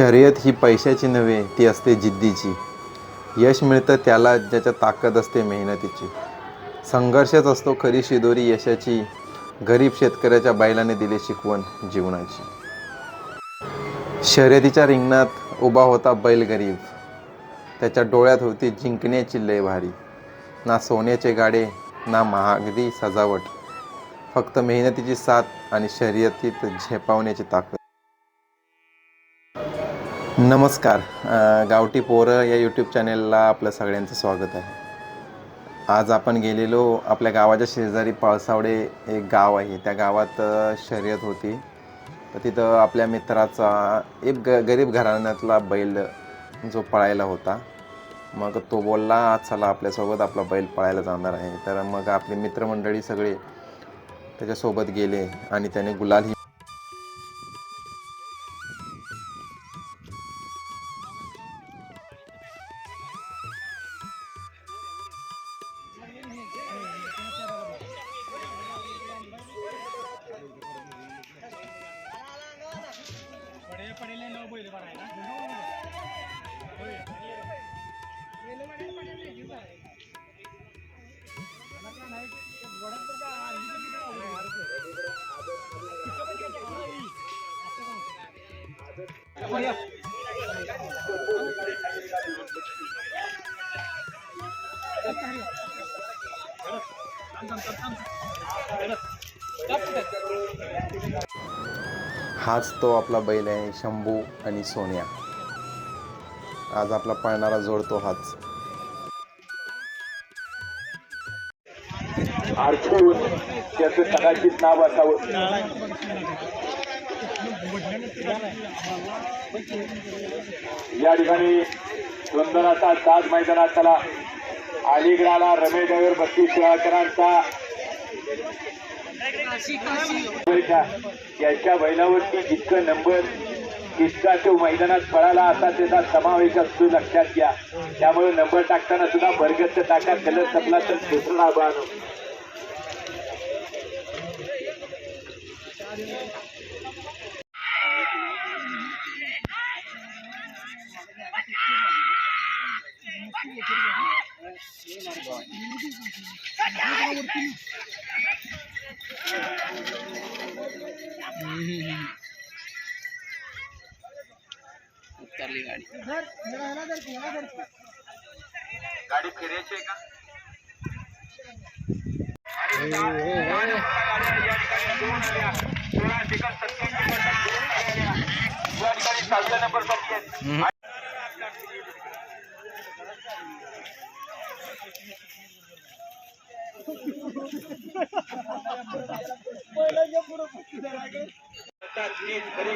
शर्यत ही पैशाची नव्हे ती असते जिद्दीची. यश मिळतं त्याला ज्याच्या ताकद असते मेहनतीची. संघर्षच असतो खरी शिदोरी यशाची गरीब शेतकऱ्याच्या बैलाने दिली शिकवण जीवनाची. शर्यतीच्या रिंगणात उभा होता बैल गरीब. त्याच्या डोळ्यात होती जिंकण्याची लय भारी. ना सोन्याचे गाडे ना महागडी सजावट. फक्त मेहनतीची साथ आणि शर्यतीत झेपावण्याची ताकद. नमस्कार. गावठी पोरं या यूट्यूब चॅनेलला आपलं सगळ्यांचं स्वागत आहे. आज आपण गेलेलो आपल्या गावाच्या शेजारी पळसावडे एक गाव आहे. त्या गावात शर्यत होती. तर तिथं आपल्या मित्राचा एक ग गरीब घराण्यातला बैल जो पळायला होता. मग तो बोलला चला आपल्यासोबत आपला बैल पळायला जाणार आहे. तर मग आपली मित्रमंडळी सगळे त्याच्यासोबत गेले आणि त्याने गुलाल ही हाच तो आपला बैल आहे शंभू आणि सोन्या. आज आपला पळणारा जोड तो हाच. त्याचं कदाचित नाव असावं. या ठिकाणी सुंदर असा ताज मैदानात त्याला अलीगडाला रमेश ड्रायव्हर बत्तीस शिवाकरांचा याच्या बैलावरती जितकं नंबर तितका तो मैदानात पळाला असा त्याचा समावेश असतो लक्षात घ्या. त्यामुळे नंबर टाकताना सुद्धा बरगत टाका कलर संपला तर दुसरा बाण उतरली गाडी। गाडी फिरायची आहे का या ठिकाणी सहाव्या नंबरसाठी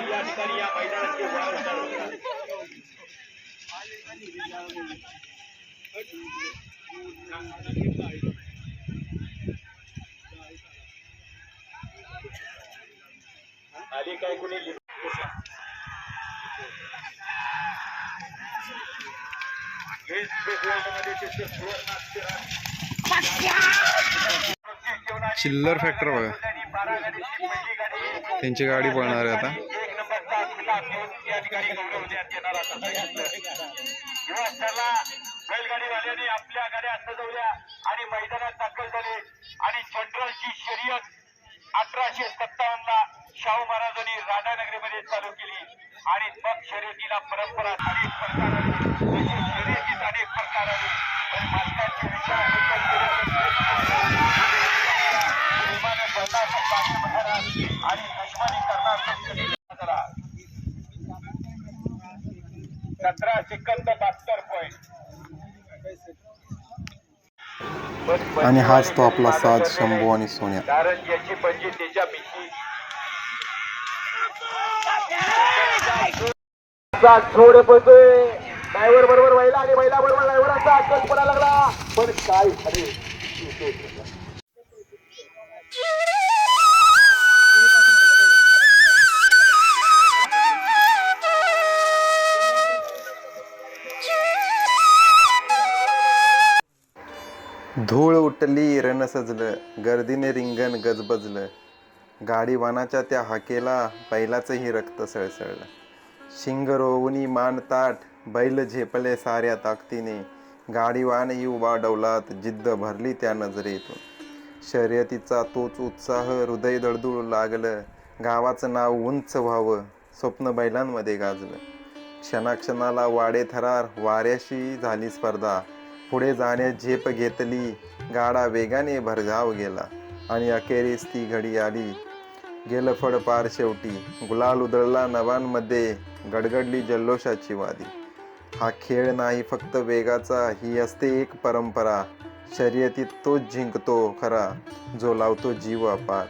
या ठिकाणी या आली काय कुणी हेच बेगवाडमध्ये त्याचे सुवर्ण अक्षरात चिल्लर फॅक्टर बघा. त्यांची गाडी पळणार आहे आता. बैलगाडीवाल्याने आपल्या गाड्या सजवल्या आणि मैदानात दाखल झाले आणि जनरलची शर्यत अठराशे सत्तावन्न ला शाहू महाराजांनी राधानगरीमध्ये चालू केली. आणि मग शर्यतीला परंपरा बहात्तर पॉईंट आणि हाच तो आपला साज शंभू आणि सोन्या. कारण याची म्हणजे त्याच्या थोडे पळतोय. ड्रायव्हर बरोबर व्हायला आणि महिला बरोबर ड्रायव्हरांचा अटक पडायला लागला. पण काय झाले? धूळ रण सजलं गर्दीने रिंगण गजबजलं. गाडी वानाच्या त्या हाकेला बैलाचंही रक्त सळसळलं. शिंग रोवणी मान ताट बैल झेपले साऱ्या ताकदीने. गाडीवानही उभा डौलात जिद्द भरली त्या नजरेतून. शर्यतीचा तोच उत्साह हृदय दळदूळ लागलं. गावाचं नाव उंच व्हावं स्वप्न बैलांमध्ये गाजलं. क्षणाक्षणाला वाडे थरार वाऱ्याशी झाली स्पर्धा. पुढे जाण्यास झेप घेतली. गाडा वेगाने भरधाव गेला आणि अखेरीस ती घडी आली. गेलं फड पार शेवटी. गुलाल उधळला नवांमध्ये. गडगडली जल्लोषाची वादी. हा खेळ नाही फक्त वेगाचा ही असते एक परंपरा. शर्यतीत तोच जिंकतो खरा जो लावतो जीव अपार.